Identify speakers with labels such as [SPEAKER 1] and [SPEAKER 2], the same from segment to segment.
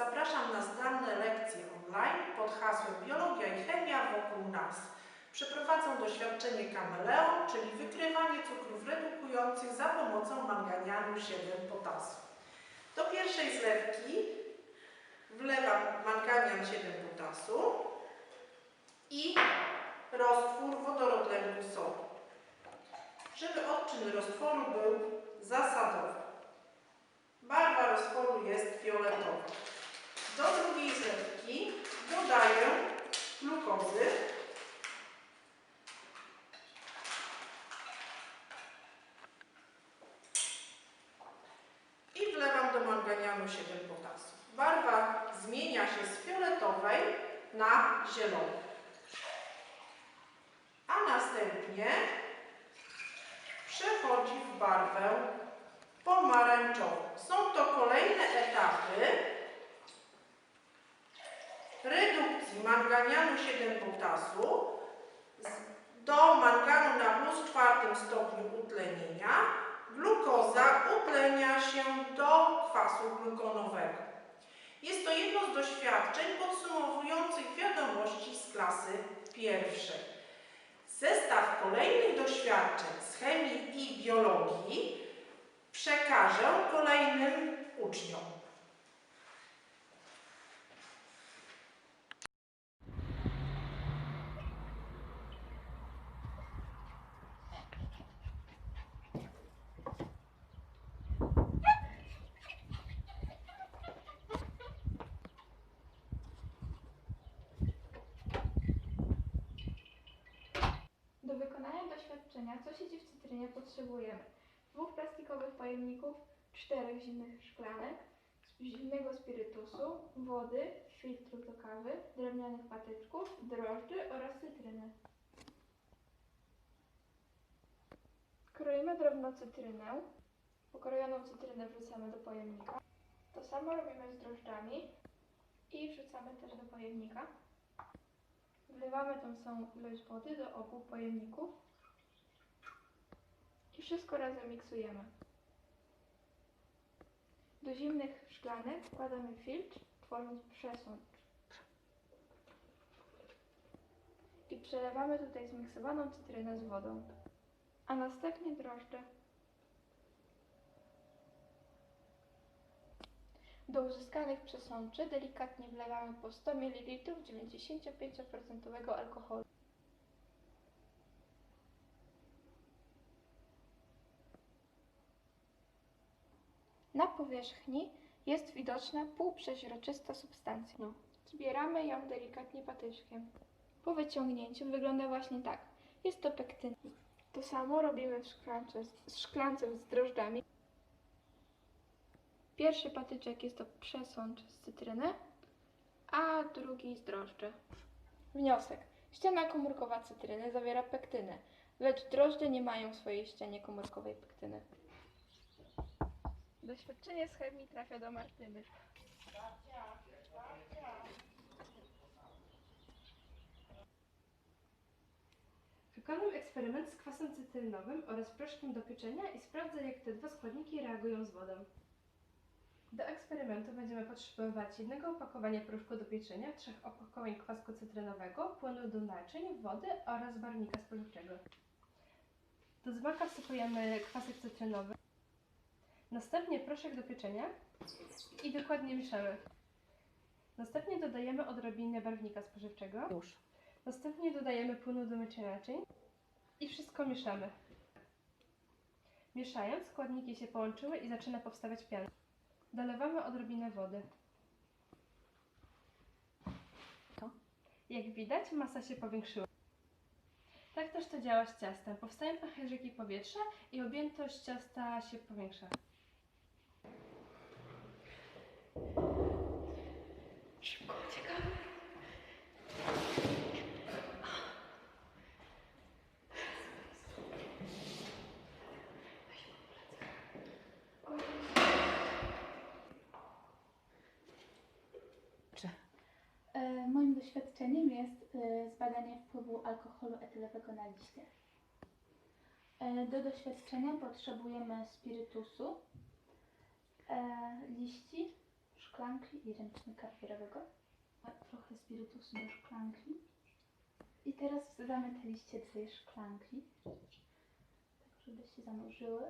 [SPEAKER 1] Zapraszam na zdalne lekcje online pod hasłem Biologia i Chemia wokół nas. Przeprowadzą doświadczenie kameleon, czyli wykrywanie cukrów redukujących za pomocą manganianu 7 potasu. Do pierwszej zlewki wlewam manganian 7 potasu i roztwór wodorotlenku sodu, żeby odczyn roztworu był zasadowy. Barwa roztworu jest fioletowa. Do drugiej zlewki dodaję glukozy. I wlewam do manganianu 7 potasu. Barwa zmienia się z fioletowej na zieloną. A następnie przechodzi w barwę pomarańczową. Są to kolejne etapy redukcji manganianu 7 potasu z- do manganu na plus czwartym stopniu utlenienia. Glukoza utlenia się do kwasu glukonowego. Jest to jedno z doświadczeń podsumowujących wiadomości z klasy pierwszej. Zestaw kolejnych doświadczeń z chemii i biologii przekażę kolejnym uczniom.
[SPEAKER 2] Do wykonania doświadczenia, co siedzi w cytrynie, potrzebujemy dwóch plastikowych pojemników, czterech zimnych szklanek, zimnego spirytusu, wody, filtru do kawy, drewnianych patyczków, drożdży oraz cytryny. Kroimy drobno cytrynę. Pokrojoną cytrynę wrzucamy do pojemnika. To samo robimy z drożdżami i wrzucamy też do pojemnika. Wlewamy tą samą ilość wody do obu pojemników wszystko razem miksujemy. Do zimnych szklanek wkładamy filtr, tworząc przesącz. I przelewamy tutaj zmiksowaną cytrynę z wodą, a następnie drożdże. Do uzyskanych przesączy delikatnie wlewamy po 100 ml 95% alkoholu. Na powierzchni jest widoczna półprzeźroczysta substancja. No. Zbieramy ją delikatnie patyczkiem. Po wyciągnięciu wygląda właśnie tak. Jest to pektyna. To samo robimy w szklance, z szklance z drożdżami. Pierwszy patyczek jest to przesącz z cytryny, a drugi z drożdży. Wniosek. Ściana komórkowa cytryny zawiera pektynę, lecz drożdże nie mają w swojej ścianie komórkowej pektyny. Doświadczenie z chemii trafia do Martyny.
[SPEAKER 3] Wykonam eksperyment z kwasem cytrynowym oraz proszkiem do pieczenia i sprawdzę, jak te dwa składniki reagują z wodą. Do eksperymentu będziemy potrzebować jednego opakowania proszku do pieczenia, trzech opakowań kwasku cytrynowego, płynu do naczyń, wody oraz barwnika spożywczego. Do dzbanka wsypujemy kwasek cytrynowy, następnie proszek do pieczenia i dokładnie mieszamy. Następnie dodajemy odrobinę barwnika spożywczego.
[SPEAKER 4] Już.
[SPEAKER 3] Następnie dodajemy płynu do mycia naczyń i wszystko mieszamy. Mieszając, składniki się połączyły i zaczyna powstawać piana. Dolewamy odrobinę wody.
[SPEAKER 4] To?
[SPEAKER 3] Jak widać, masa się powiększyła. Tak też to działa z ciastem. Powstają pęcherzyki powietrza i objętość ciasta się powiększa. Szybko uciekamy.
[SPEAKER 5] E, Moim doświadczeniem jest e, zbadanie wpływu alkoholu etylowego na liście. E, Do doświadczenia potrzebujemy spirytusu, liści, szklanki i ręcznika papierowego. Trochę spirytusu do szklanki. I teraz wsadzamy te liście do tej szklanki, tak żeby się zanurzyły.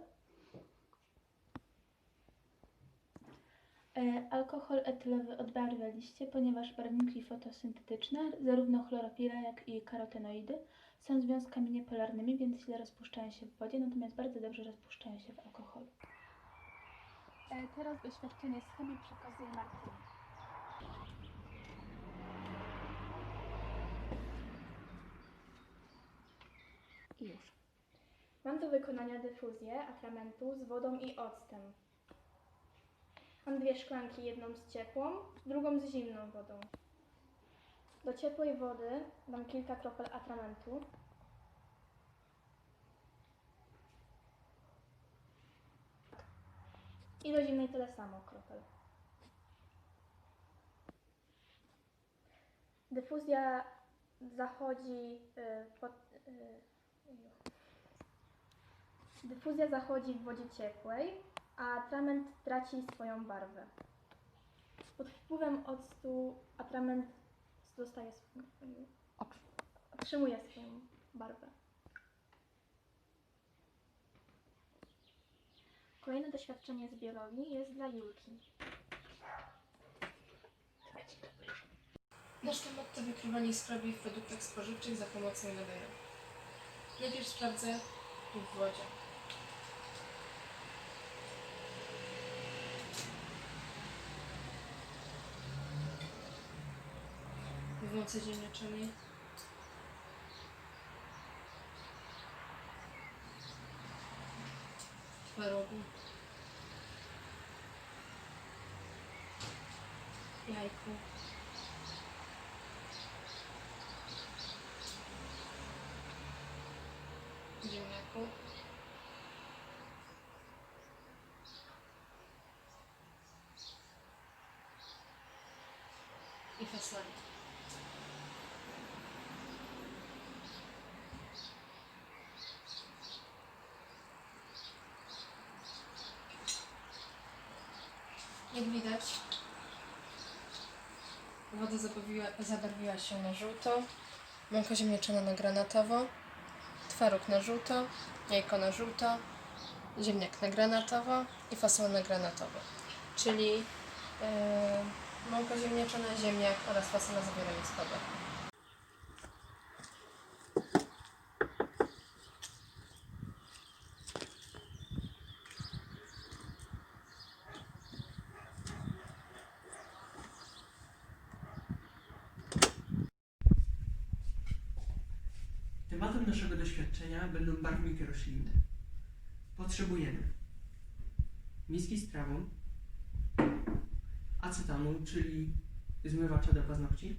[SPEAKER 5] E, Alkohol etylowy odbarwia liście, ponieważ barwniki fotosyntetyczne, zarówno chlorofila, jak i karotenoidy, są związkami niepolarnymi, więc źle rozpuszczają się w wodzie, natomiast bardzo dobrze rozpuszczają się w alkoholu. E, Teraz doświadczenie z chemii przekazuje Martyna. I już.
[SPEAKER 6] Mam do wykonania dyfuzję atramentu z wodą i octem. Mam dwie szklanki, jedną z ciepłą, drugą z zimną wodą. Do ciepłej wody dam kilka kropel atramentu. I do zimnej tyle samo kropel. Dyfuzja zachodzi y, pod, y. Dyfuzja zachodzi w wodzie ciepłej, a atrament traci swoją barwę. Pod wpływem octu atrament zostaje otrzymuje swoją barwę. Kolejne doświadczenie z biologii jest dla Julki.
[SPEAKER 7] Nasz temat to wykrywanie skrobi w produktach spożywczych za pomocą leweja. Najpierw sprawdzę w wodzie. W mocy ziemniaczanej. Twarogu. Jajku. ziemniaku. I fasoli. Jak widać, woda zabarwiła, zabarwiła się na żółto, mąka ziemniaczana na granatowo, twaróg na żółto, jajko na żółto, ziemniak na granatowo i fasola na granatowo. Czyli yy, mąka ziemniaczana, ziemniak oraz fasola zawierają schody.
[SPEAKER 4] Tematem naszego doświadczenia będą barwniki roślinne. Potrzebujemy miski z trawą, acetanu, czyli zmywacza do paznokci,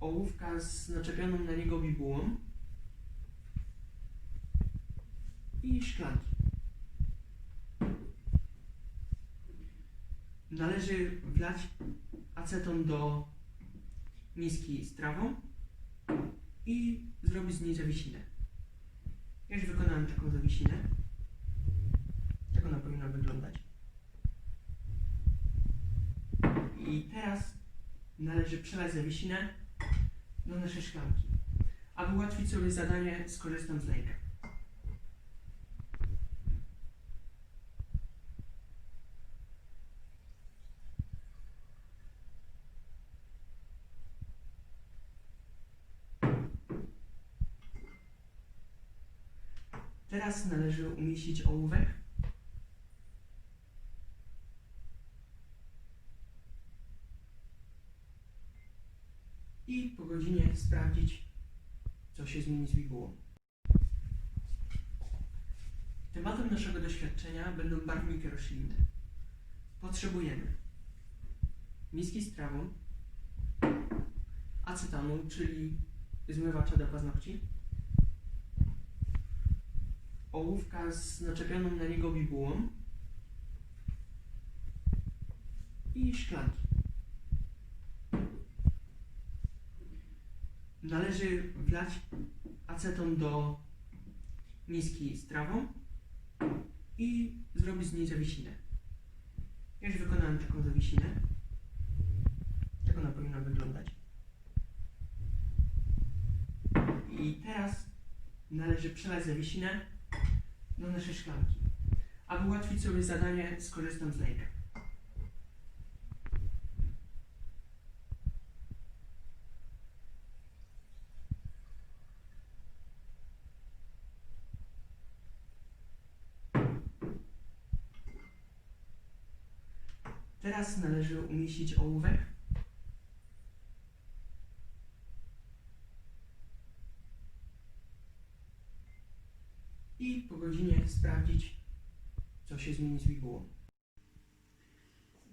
[SPEAKER 4] ołówka z naczepioną na niego bibułą i szklanki. Należy wlać aceton do miski z trawą i zrobić z niej zawiesinę. Ja już wykonałem taką zawiesinę. Tak ona powinna wyglądać. I teraz należy przelać zawiesinę do naszej szklanki. Aby ułatwić sobie zadanie, skorzystam z lejka. Należy umieścić ołówek i po godzinie sprawdzić, co się zmieni z bibułą. Tematem naszego doświadczenia będą barwniki roślinne. Potrzebujemy miski z trawą, acetanu, czyli zmywacza do paznokci, ołówka z naczepioną na niego bibułą i szklanki. Należy wlać aceton do miski z trawą i zrobić z niej zawiesinę. Ja już wykonałem taką zawiesinę. Tak ona powinna wyglądać. I teraz należy przelać zawiesinę do naszej szklanki. Aby ułatwić sobie zadanie, skorzystam z lejka. Teraz należy umieścić ołówek. I po godzinie sprawdzić, co się zmieni z bibułą.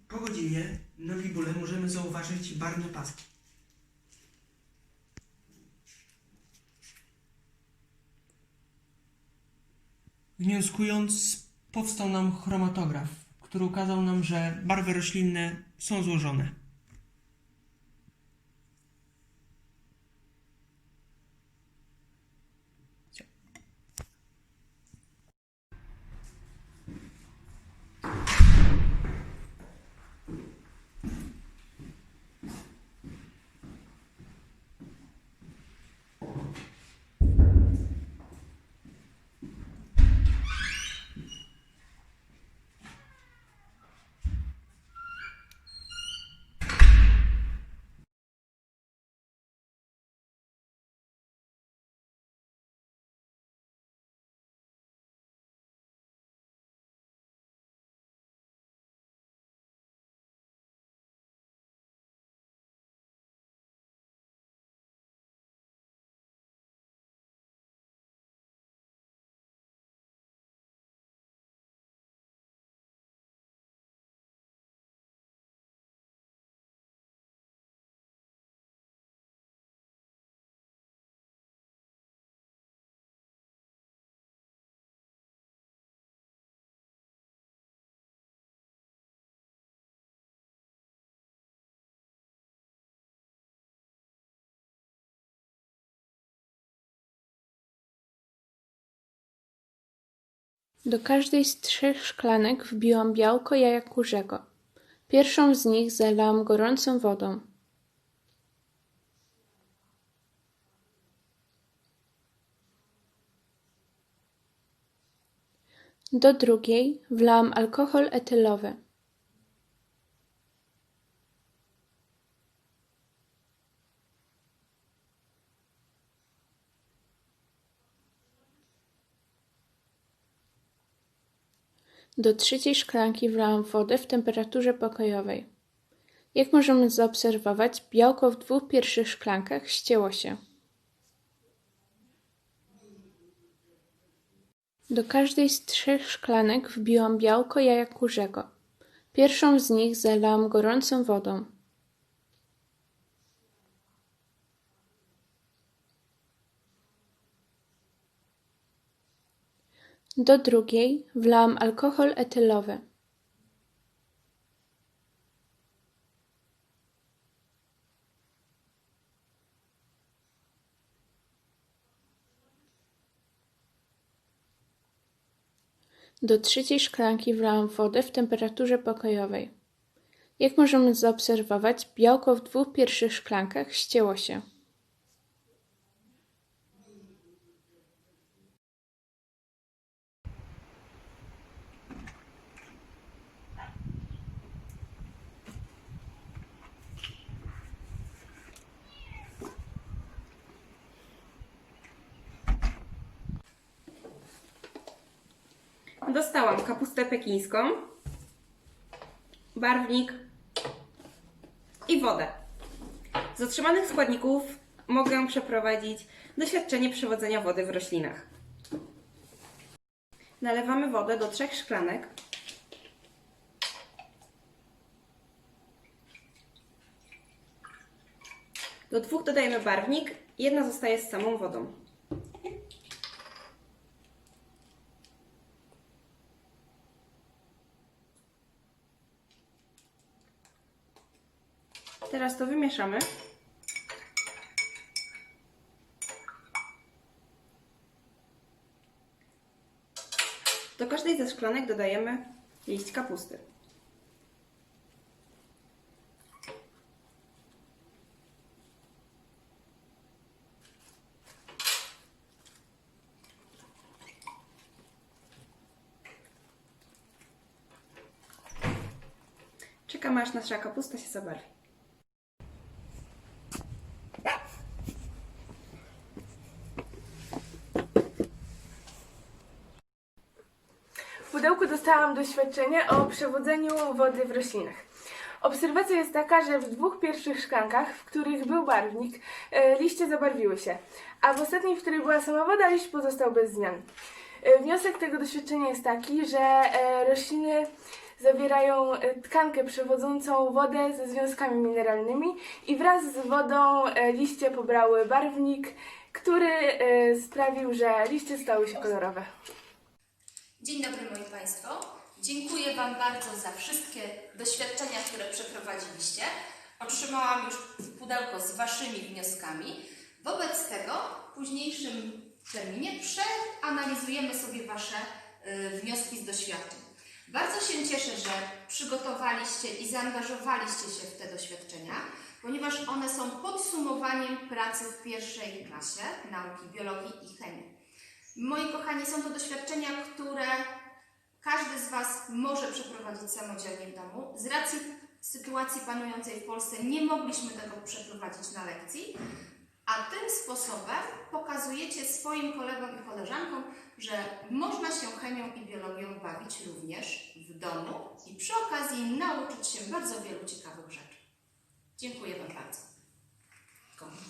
[SPEAKER 4] Po godzinie na bibule możemy zauważyć barwne paski. Wnioskując, powstał nam chromatograf, który ukazał nam, że barwy roślinne są złożone.
[SPEAKER 8] Do każdej z trzech szklanek wbiłam białko jaja kurzego. Pierwszą z nich zalałam gorącą wodą. Do drugiej wlałam alkohol etylowy. Do trzeciej szklanki wlałam wodę w temperaturze pokojowej. Jak możemy zaobserwować, białko w dwóch pierwszych szklankach ścięło się. Do każdej z trzech szklanek wbiłam białko jaja kurzego. Pierwszą z nich zalałam gorącą wodą. Do drugiej wlałam alkohol etylowy. Do trzeciej szklanki wlałam wodę w temperaturze pokojowej. Jak możemy zaobserwować, białko w dwóch pierwszych szklankach ścięło się.
[SPEAKER 9] Dostałam kapustę pekińską, barwnik i wodę. Z otrzymanych składników mogę przeprowadzić doświadczenie przewodzenia wody w roślinach. Nalewamy wodę do trzech szklanek. Do dwóch dodajemy barwnik, jedna zostaje z samą wodą. Teraz to wymieszamy. Do każdej ze szklanek dodajemy liść kapusty. Czekam aż nasza kapusta się zabarwi.
[SPEAKER 10] Doświadczenie o przewodzeniu wody w roślinach. Obserwacja jest taka, że w dwóch pierwszych szklankach, w których był barwnik, e, liście zabarwiły się, a w ostatniej, w której była sama woda, liść pozostał bez zmian. E, Wniosek tego doświadczenia jest taki, że e, rośliny zawierają tkankę przewodzącą wodę ze związkami mineralnymi i wraz z wodą liście pobrały barwnik, który sprawił, że liście stały się kolorowe.
[SPEAKER 11] Dzień dobry moi Państwo. Dziękuję Wam bardzo za wszystkie doświadczenia, które przeprowadziliście. Otrzymałam już pudełko z Waszymi wnioskami. Wobec tego w późniejszym terminie przeanalizujemy sobie Wasze y, wnioski z doświadczeń. Bardzo się cieszę, że przygotowaliście i zaangażowaliście się w te doświadczenia, ponieważ one są podsumowaniem pracy w pierwszej klasie nauki biologii i chemii. Moi kochani, są to doświadczenia, które każdy z Was może przeprowadzić samodzielnie w domu. Z racji sytuacji panującej w Polsce nie mogliśmy tego przeprowadzić na lekcji, a tym sposobem pokazujecie swoim kolegom i koleżankom, że można się chemią i biologią bawić również w domu i przy okazji nauczyć się bardzo wielu ciekawych rzeczy. Dziękuję Wam bardzo. Koniec.